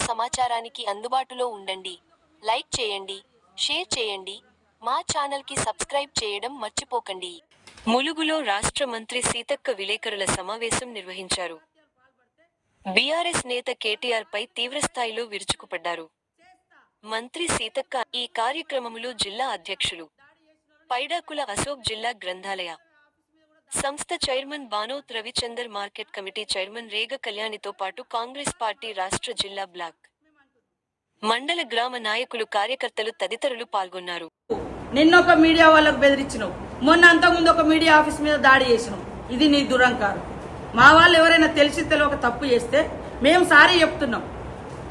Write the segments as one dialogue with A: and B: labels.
A: సమాచారానికి అందుబాటులో ఉండండి. లైక్ చేయండి షేర్ చేయండి మా ఛానల్కి సబ్స్క్రైబ్ చేయడం మర్చిపోకండి. ములుగులో రాష్ట్ర మంత్రి సీతక్క విలేకరుల సమావేశం నిర్వహించారు. బీఆర్ఎస్ నేత కేటీఆర్ పై తీవ్రస్థాయిలో విరుచుకుపడ్డారు. మంత్రి సీతక్క ఈ కార్యక్రమములో జిల్లా అధ్యక్షులు. పైడాకుల అశోక్ జిల్లా గ్రంథాలయ. సంస్థ chairman Banoth Ravichander market committee chairman Rega కళ్యాణితో పాటు కాంగ్రెస్ పార్టీ రాష్ట్ర జిల్లా బ్లాక్. మండల గ్రామ నాయకులు కార్యకర్తలు తదితరులు పాల్గొన్నారు.
B: నిన్న ఒక మీడియా వాళ్ళకు బెదిరించినావు మొన్న అంతకుముందు ఒక మీడియా ఆఫీస్ మీద దాడి చేసినావు ఇది నీ దురంకారం. మా వాళ్ళు ఎవరైనా తెలిసి తెలియక తప్పు చేస్తే మేము సారీ చెప్తున్నాం.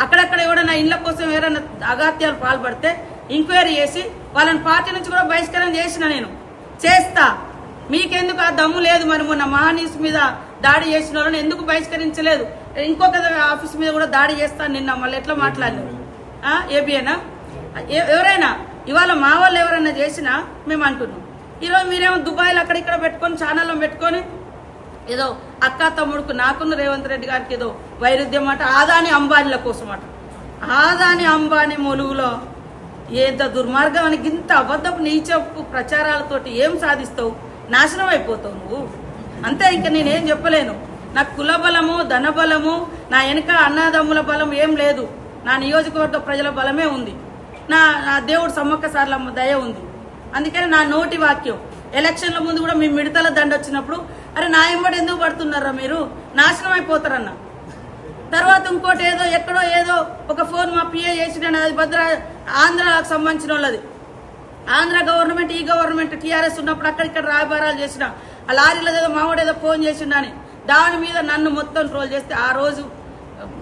B: అక్కడక్కడ ఎవరైనా ఇళ్ళ కోసం ఎవరైనా అగాత్యాలు పాల్పడితే ఎంక్వైరీ చేసి వాళ్ళని పార్టీ నుంచి కూడా బహిష్కరణ చేసిన నేను. చేస్తా. మీకెందుకు ఆ దమ్ము లేదు మరి మొన్న మహానీస్ మీద దాడి చేసిన వాళ్ళని ఎందుకు బహిష్కరించలేదు? ఇంకొక ఆఫీస్ మీద కూడా దాడి చేస్తాను నిన్న మళ్ళీ ఎట్లా మాట్లాడినారు ఏబిఎనా ఎవరైనా? ఇవాళ మా వాళ్ళు ఎవరైనా చేసినా మేము అంటున్నాం. ఈరోజు మీరేమో దుబాయ్లో అక్కడ ఇక్కడ పెట్టుకొని ఛానల్లో పెట్టుకొని ఏదో అక్క తమ్ముడుకు నాకున్న రేవంత్ రెడ్డి గారికి ఏదో వైరుధ్యం అట ఆదాని అంబానీల కోసం అట. ఆదాని అంబానీ మొలుగులో ఎంత దుర్మార్గం అని ఇంత అబద్ధపు నీచపు ప్రచారాలతోటి ఏం సాధిస్తావు? నాశనం అయిపోతావు నువ్వు. అంతే ఇంకా నేనేం చెప్పలేను. నాకు కుల బలము ధన బలము నా వెనక అన్నదమ్ముల బలం ఏం లేదు. నా నియోజకవర్గ ప్రజల బలమే ఉంది. నా నా దేవుడు సమ్మక్క సార్లమ్మ దయ ఉంది. అందుకని నా నోటి వాక్యం. ఎలక్షన్ల ముందు కూడా మీ మిడతల దండ వచ్చినప్పుడు అరే నా ఇమ్మడి ఎందుకు పడుతున్నారా మీరు? నాశనం అయిపోతారన్న. తర్వాత ఇంకోటి ఏదో ఎక్కడో ఏదో ఒక ఫోన్ మా పిఏ చేసిన అది భద్ర ఆంధ్రాకు సంబంధించిన వాళ్ళది. ఆంధ్ర గవర్నమెంట్ ఈ గవర్నమెంట్ టీఆర్ఎస్ ఉన్నప్పుడు అక్కడిక్కడ రాయబారాలు చేసిన ఆ లారీలో ఏదో మావాడు ఏదో ఫోన్ చేసిండని దాని మీద నన్ను మొత్తం ట్రోల్ చేస్తే ఆ రోజు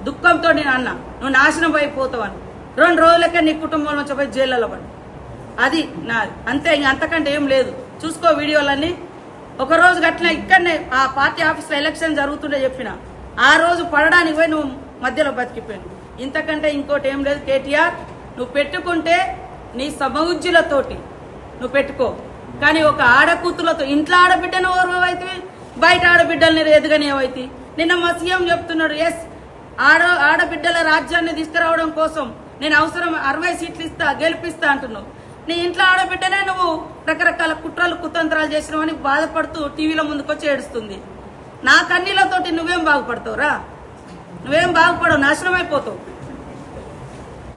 B: దుఃఖంతో నేను అన్నా నువ్వు నాశనం అయిపోతావని. రెండు రోజులకే నీ కుటుంబం నుంచి పోయి జైల్లో పడి అది నా అంతే ఇంక అంతకంటే ఏం లేదు. చూసుకో వీడియోలన్నీ. ఒక రోజు గట్ల ఇక్కడనే ఆ పార్టీ ఆఫీస్లో ఎలక్షన్ జరుగుతుండే చెప్పిన ఆ రోజు పడడానికి పోయి నువ్వు మధ్యలో బతికిపోయాను ఇంతకంటే ఇంకోటి ఏం లేదు. కేటీఆర్ నువ్వు పెట్టుకుంటే నీ సమవుజ్జులతోటి నువ్వు పెట్టుకో. కానీ ఒక ఆడకూతులతో ఇంట్లో ఆడబిడ్డను ఓర్వైతే బయట ఆడబిడ్డల్ని ఎదుగనేవైతే నిన్న మా సీఎం చెప్తున్నాడు ఎస్ ఆడ ఆడబిడ్డల రాజ్యాన్ని తీసుకురావడం కోసం నేను అవసరం అరవై సీట్లు ఇస్తా గెలిపిస్తా అంటున్నావు. నీ ఇంట్లో ఆడబిడ్డనే నువ్వు రకరకాల కుట్రలు కుతంత్రాలు చేసినావని బాధపడుతూ టీవీలో ముందుకొచ్చి ఏడుస్తుంది. నా కన్నీలతోటి నువ్వేం బాగుపడతావురా? నువ్వేం బాగుపడవు నాశనం అయిపోతావు